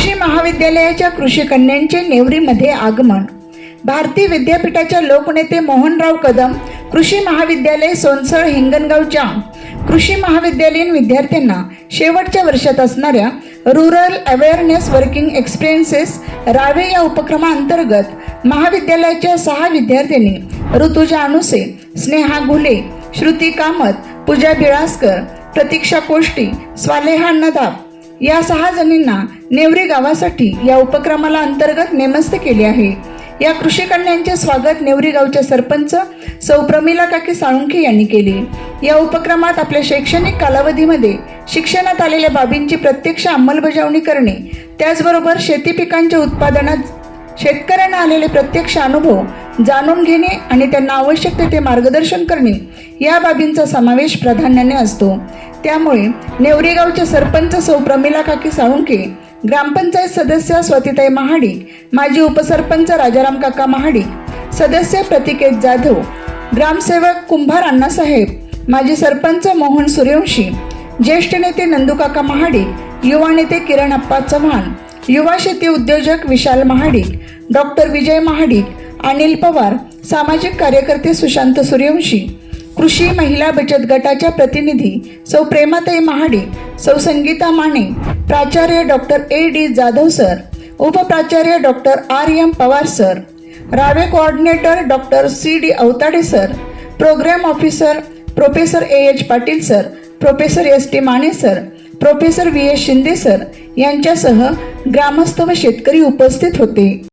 कृषी महाविद्यालयाच्या कृषी कन्यांचे नेवरीमध्ये आगमन. भारतीय विद्यापीठाच्या लोकनेते मोहनराव कदम कृषी महाविद्यालय सोनसळ हिंगणगावच्या कृषी महाविद्यालयीन विद्यार्थ्यांना शेवटच्या वर्षात असणाऱ्या रुरल अवेअरनेस वर्किंग एक्सपिरियन्सेस रावे या उपक्रमाअंतर्गत महाविद्यालयाच्या सहा विद्यार्थ्यांनी ऋतुजा अनुसे स्नेहा घुले श्रुती कामत पूजा बिळासकर प्रतीक्षा कोष्टी स्वालेहा नदाब या सहा जणींना नेवरी गावासाठी या उपक्रमाला अंतर्गत नेमस्त केले आहे. या कृषी कन्यांचे स्वागत नेवरी गावच्या सरपंच सौ प्रमिला काकी साळुंखे यांनी केले. या उपक्रमात आपल्या शैक्षणिक कालावधीमध्ये शिक्षणात आलेल्या बाबींची प्रत्यक्ष अंमलबजावणी करणे त्याचबरोबर शेती पिकांच्या उत्पादनात शेतकऱ्यांना आलेले प्रत्यक्ष अनुभव जाणून घेणे आणि त्यांना आवश्यक तेथे मार्गदर्शन करणे या बाबींचा समावेश प्राधान्याने असतो. त्यामुळे नेवरेगावच्या सरपंच सौ प्रमिला काकी साळुंके ग्रामपंचायत सदस्य स्वातिताई महाडिक माजी उपसरपंच राजाराम काका महाडिक सदस्य प्रतिकेत जाधव ग्रामसेवक कुंभार अण्णासाहेब माजी सरपंच मोहन सूर्यवंशी ज्येष्ठ नेते नंदूकाका महाडिक युवा नेते किरण अप्पा चव्हाण युवा शेती उद्योजक विशाल महाडिक डॉक्टर विजय महाडिक अनिल पवार सामाजिक कार्यकर्ते सुशांत सूर्यवंशी कृषी महिला बचत गटाच्या प्रतिनिधी सौ प्रेमाताई महाडे सौ संगीता माने प्राचार्य doctor A D Jadhav sir उपप्राचार्य doctor R M Pawar sir Rawe coordinator doctor C D Awtade sir programme officer professor A H Patil sir professor S T Mane sir professor V S Shinde sir यांच्यासह ग्रामस्थ व शेतकरी उपस्थित होते.